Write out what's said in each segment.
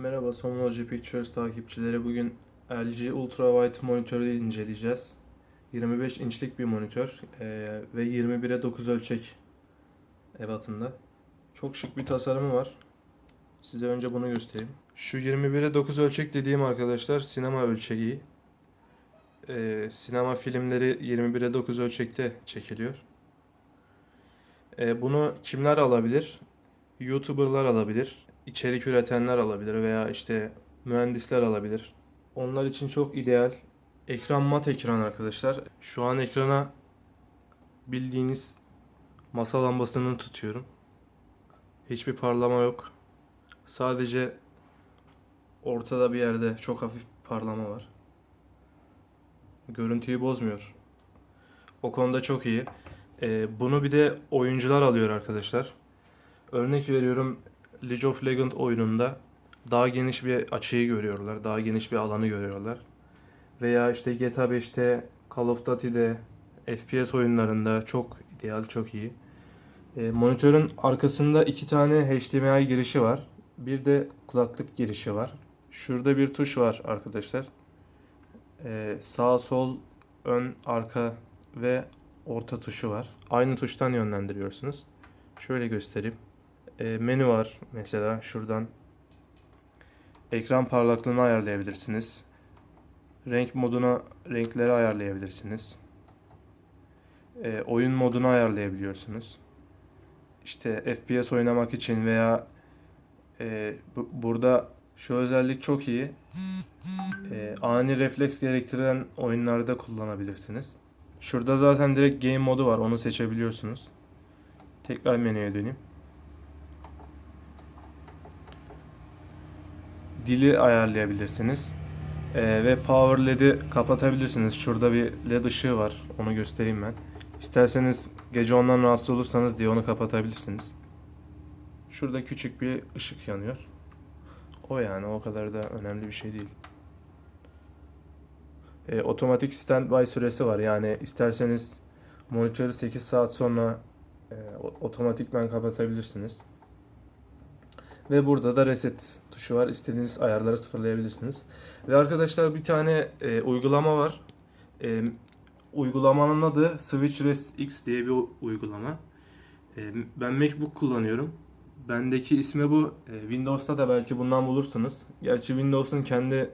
Merhaba Somnology Pictures takipçileri. Bugün LG Ultrawide monitörü inceleyeceğiz. 25 inçlik bir monitör eee, ve 21'e 9 ölçek ebatında. Çok şık bir tasarımı var. Size önce bunu göstereyim. Şu 21'e 9 ölçek dediğim arkadaşlar sinema ölçeği. Eee, sinema filmleri 21'e 9 ölçekte çekiliyor. Eee, bunu kimler alabilir? YouTuber'lar alabilir, içerik üretenler alabilir veya işte mühendisler alabilir. Onlar için çok ideal. Ekran mat ekran arkadaşlar. Şu an ekrana bildiğiniz masa lambasını tutuyorum. Hiçbir parlama yok. Sadece ortada bir yerde çok hafif parlama var. Görüntüyü bozmuyor. O konuda çok iyi. Ee, bunu bir de oyuncular alıyor arkadaşlar. Örnek veriyorum League of Legends oyununda daha geniş bir açıyı görüyorlar, daha geniş bir alanı görüyorlar. Veya işte GTA 5'te, Call of Duty'de, FPS oyunlarında çok ideal, çok iyi. E, monitörün arkasında iki tane HDMI girişi var. Bir de kulaklık girişi var. Şurada bir tuş var arkadaşlar. E, sağ, sol, ön, arka ve orta tuşu var. Aynı tuştan yönlendiriyorsunuz. Şöyle göstereyim. E, menü var mesela şuradan. Ekran parlaklığını ayarlayabilirsiniz. Renk moduna renkleri ayarlayabilirsiniz. E, oyun modunu ayarlayabiliyorsunuz. İşte FPS oynamak için veya e, bu- burada şu özellik çok iyi. E, ani refleks gerektiren oyunlarda kullanabilirsiniz. Şurada zaten direkt game modu var. Onu seçebiliyorsunuz. Tekrar menüye döneyim. Dili ayarlayabilirsiniz. Ee, ve power led'i kapatabilirsiniz. Şurada bir led ışığı var. Onu göstereyim ben. İsterseniz gece ondan rahatsız olursanız diye onu kapatabilirsiniz. Şurada küçük bir ışık yanıyor. O yani o kadar da önemli bir şey değil. Ee, otomatik standby süresi var. Yani isterseniz monitörü 8 saat sonra e, o- otomatikman kapatabilirsiniz. Ve burada da reset tuşu var. İstediğiniz ayarları sıfırlayabilirsiniz. Ve arkadaşlar bir tane e, uygulama var. E, uygulamanın adı Switch Rest X diye bir uygulama. E, ben MacBook kullanıyorum. Bendeki ismi bu. E, Windows'ta da belki bundan bulursunuz. Gerçi Windows'un kendi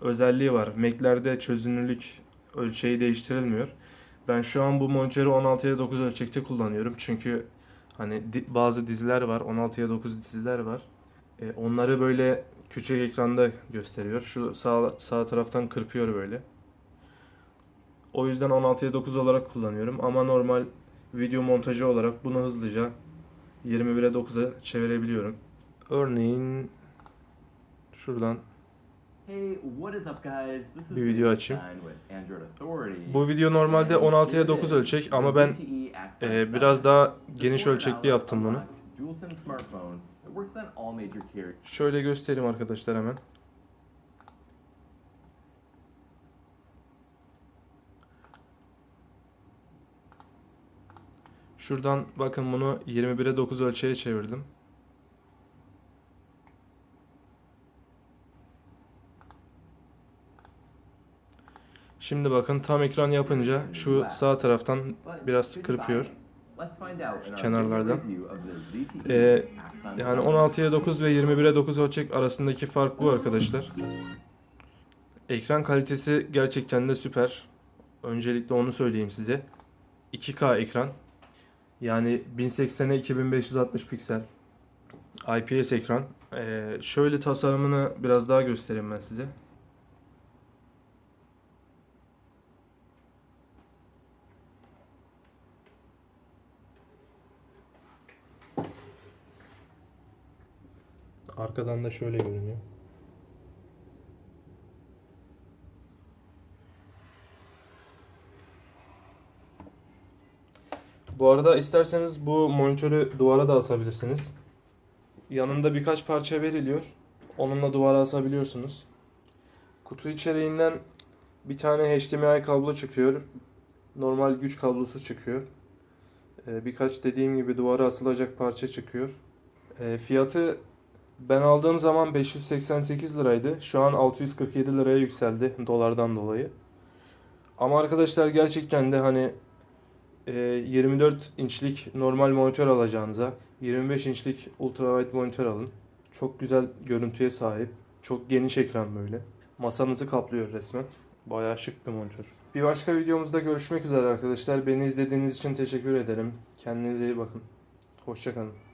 özelliği var. Mac'lerde çözünürlük ölçeği değiştirilmiyor. Ben şu an bu monitörü 16'ya 9 ölçekte kullanıyorum. Çünkü hani di- bazı diziler var. 16'ya 9 diziler var. E, onları böyle küçük ekranda gösteriyor. Şu sağ, sağ taraftan kırpıyor böyle. O yüzden 16'ya 9 olarak kullanıyorum. Ama normal video montajı olarak bunu hızlıca 21'e 9'a çevirebiliyorum. Örneğin şuradan Bir video açayım. Bu video normalde 16'ya 9 ölçek ama ben e, biraz daha geniş ölçekli yaptım bunu. Şöyle göstereyim arkadaşlar hemen. Şuradan bakın bunu 21'e 9 ölçeğe çevirdim. Şimdi bakın tam ekran yapınca şu sağ taraftan biraz kırpıyor. Kenarlardan. ZTE Ee, Yani Zone. 16'ya 9 ve 21'e 9 ölçek arasındaki fark bu arkadaşlar. Ekran kalitesi gerçekten de süper. Öncelikle onu söyleyeyim size. 2K ekran. Yani 1080'e 2560 piksel. IPS ekran. Ee, şöyle tasarımını biraz daha göstereyim ben size. Arkadan da şöyle görünüyor. Bu arada isterseniz bu monitörü duvara da asabilirsiniz. Yanında birkaç parça veriliyor. Onunla duvara asabiliyorsunuz. Kutu içeriğinden bir tane HDMI kablo çıkıyor. Normal güç kablosu çıkıyor. Ee, birkaç dediğim gibi duvara asılacak parça çıkıyor. Ee, fiyatı Ben aldığım zaman 588 liraydı. Şu an 647 liraya yükseldi dolardan dolayı. Ama arkadaşlar gerçekten de hani e, 24 inçlik normal monitör alacağınıza 25 inçlik ultrawide monitör alın. Çok güzel görüntüye sahip. Çok geniş ekran böyle. Masanızı kaplıyor resmen. Bayağı şık bir monitör. Bir başka videomuzda görüşmek üzere arkadaşlar. Beni izlediğiniz için teşekkür ederim. Kendinize iyi bakın. Hoşçakalın.